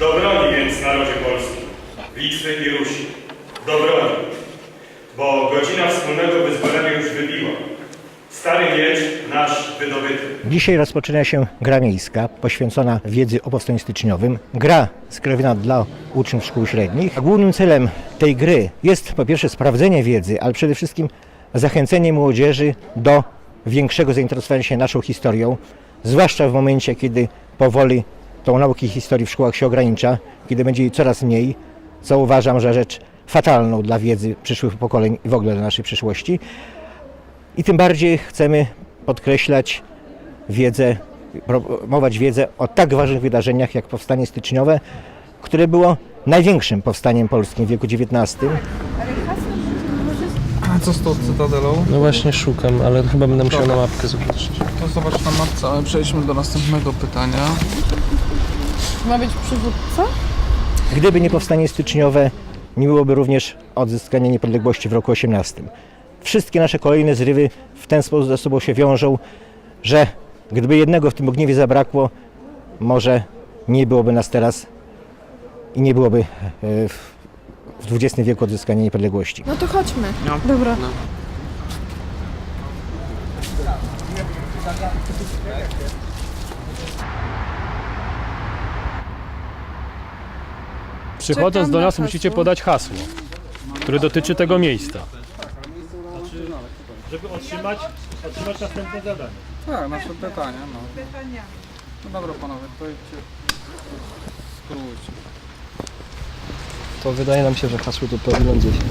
Do broni więc, narodzie polski, Litwy i Rusi. Do broni, bo godzina wspólnego wyzwolenia już wybiła. Stary miecz nasz wydobyty. Dzisiaj rozpoczyna się gra miejska poświęcona wiedzy o powstaniu styczniowym. Gra skierowana dla uczniów szkół średnich. A głównym celem tej gry jest po pierwsze sprawdzenie wiedzy, ale przede wszystkim zachęcenie młodzieży do większego zainteresowania się naszą historią, zwłaszcza w momencie, kiedy powoli tą nauki historii w szkołach się ogranicza, kiedy będzie jej coraz mniej, co uważam, że rzecz fatalną dla wiedzy przyszłych pokoleń i w ogóle dla naszej przyszłości. I tym bardziej chcemy podkreślać wiedzę, promować wiedzę o tak ważnych wydarzeniach jak powstanie styczniowe, które było największym powstaniem polskim w wieku XIX. A co z tą cytadelą? No właśnie szukam, ale chyba będę musiał na mapkę zobaczyć. To zobacz na mapce, ale przejdźmy do następnego pytania. Ma być przywódca? Gdyby nie powstanie styczniowe, nie byłoby również odzyskania niepodległości w roku XVIII. Wszystkie nasze kolejne zrywy w ten sposób ze sobą się wiążą, że gdyby jednego w tym ogniewie zabrakło, może nie byłoby nas teraz i nie byłoby e, w XX wieku odzyskania niepodległości. No to chodźmy. Dobra. Przychodząc do na nas musicie podać hasło, które dotyczy tego miejsca. Żeby otrzymać, otrzymać następne zadanie. Tak, nasze pytania, no. No dobra panowie, to idźcie. Spróbujcie. To wydaje nam się, że hasło to pawilon 10.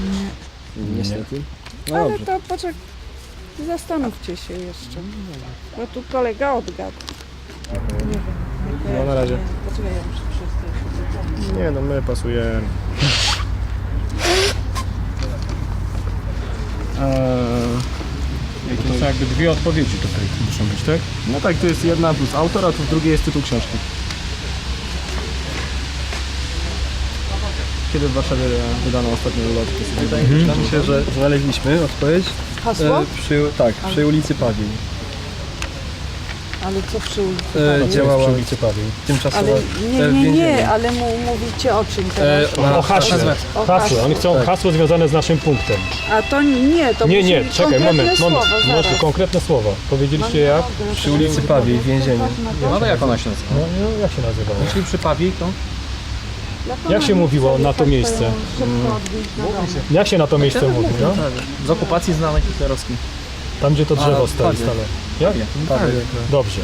Nie. Niestety. No Ale dobrze. to poczek... Zastanówcie się jeszcze. Bo tu kolega odgadł. Nie wiem. No na razie. Poczekaj, ja muszę. Nie no, my pasujemy. To są jakby dwie odpowiedzi tutaj muszą być, tak? No tak, to jest jedna plus autor, a tu w drugiej jest tytuł książki. Kiedy w Warszawie wydano ostatnią ulotkę? Wydaje mi się, że znaleźliśmy odpowiedź. Hasło? E, przy, tak, przy ulicy Pawiej. Ale co przy ulicy? E, działała Przy ulicy Pawiej. Ale e, nie, nie, nie, ale mu, mówicie o czym teraz? E, na- O haśle. O Hasło. Oni chcą Tak. hasło związane z naszym punktem. A to nie, to Nie, musi nie, być czekaj, konkretne moment, moment. Słowo, Może zaraz. konkretne słowo. Powiedzieliście jak? Przy ulicy Pawiej w więzieniu. No to jak ona się nazywa? No, no jak się nazywało? Czyli przy Pawi, to? Jak się mówiło na to miejsce? Jak się na to miejsce mówi, no? Z okupacji znanej hitlerowskiej. Tam gdzie to drzewo A, stoi stale. Jak? Dobrze.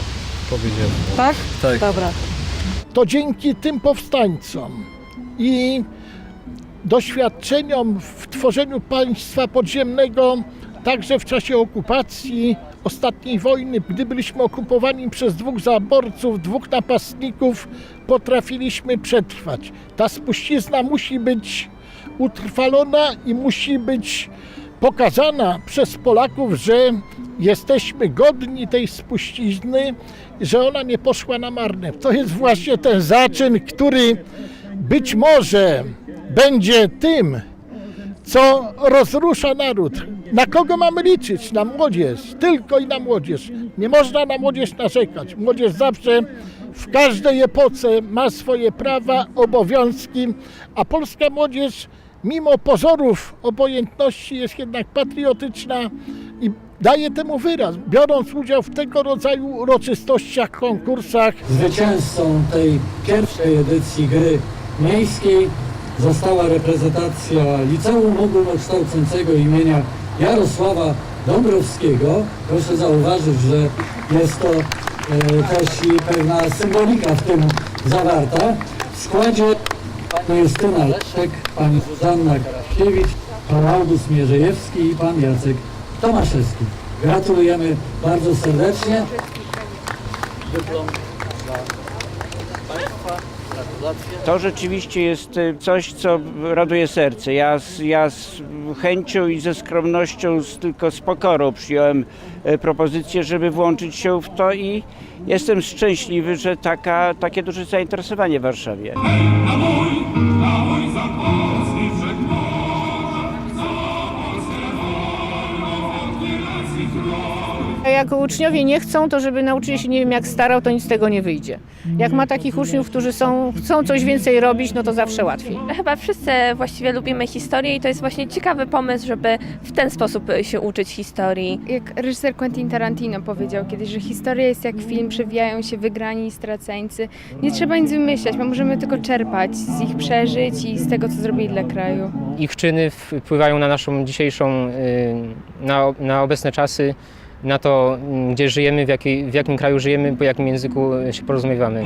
Powiedziałem. Tak? Tak. Dobra. to dzięki tym powstańcom i doświadczeniom w tworzeniu państwa podziemnego, także w czasie okupacji ostatniej wojny, gdy byliśmy okupowani przez dwóch zaborców, dwóch napastników, potrafiliśmy przetrwać. Ta spuścizna musi być utrwalona i musi być pokazana przez Polaków, że jesteśmy godni tej spuścizny, że ona nie poszła na marne. To jest właśnie ten zaczyn, który być może będzie tym, co rozrusza naród. Na kogo mamy liczyć? Na młodzież, tylko i na młodzież. Nie można na młodzież narzekać. Młodzież zawsze w każdej epoce ma swoje prawa, obowiązki, a polska młodzież mimo pozorów obojętności jest jednak patriotyczna i daje temu wyraz, biorąc udział w tego rodzaju uroczystościach, konkursach. Zwycięzcą tej pierwszej edycji gry miejskiej została reprezentacja Liceum Ogólnokształcącego imienia Jarosława Dąbrowskiego. Proszę zauważyć, że jest to e, też i pewna symbolika w tym zawarta. W składzie pani Justyna Leszek, pani Zuzanna Grafkiewicz, pan August Mierzejewski i pan Jacek Tomaszewski. Gratulujemy bardzo serdecznie. Dyplom dla Państwa. Gratulacje. To rzeczywiście jest y, coś, co raduje serce. Ja z, ja z chęcią i ze skromnością, z, tylko z pokorą przyjąłem e, propozycję, żeby włączyć się w to i jestem szczęśliwy, że taka, takie duże zainteresowanie w Warszawie. Jak uczniowie nie chcą, to żeby nauczyciel się nie wiem jak starał, to nic z tego nie wyjdzie. Jak ma takich uczniów, którzy są, chcą coś więcej robić, no to zawsze łatwiej. Chyba wszyscy właściwie lubimy historię i to jest właśnie ciekawy pomysł, żeby w ten sposób się uczyć historii. Jak reżyser Quentin Tarantino powiedział kiedyś, że historia jest jak film, przewijają się wygrani i straceńcy. Nie trzeba nic wymyślać, my możemy tylko czerpać z ich przeżyć i z tego, co zrobili dla kraju. Ich czyny wpływają na naszą dzisiejszą, na, na obecne czasy, na to, mm, gdzie żyjemy, w, jakiej, w jakim kraju żyjemy, po jakim języku się porozumiewamy.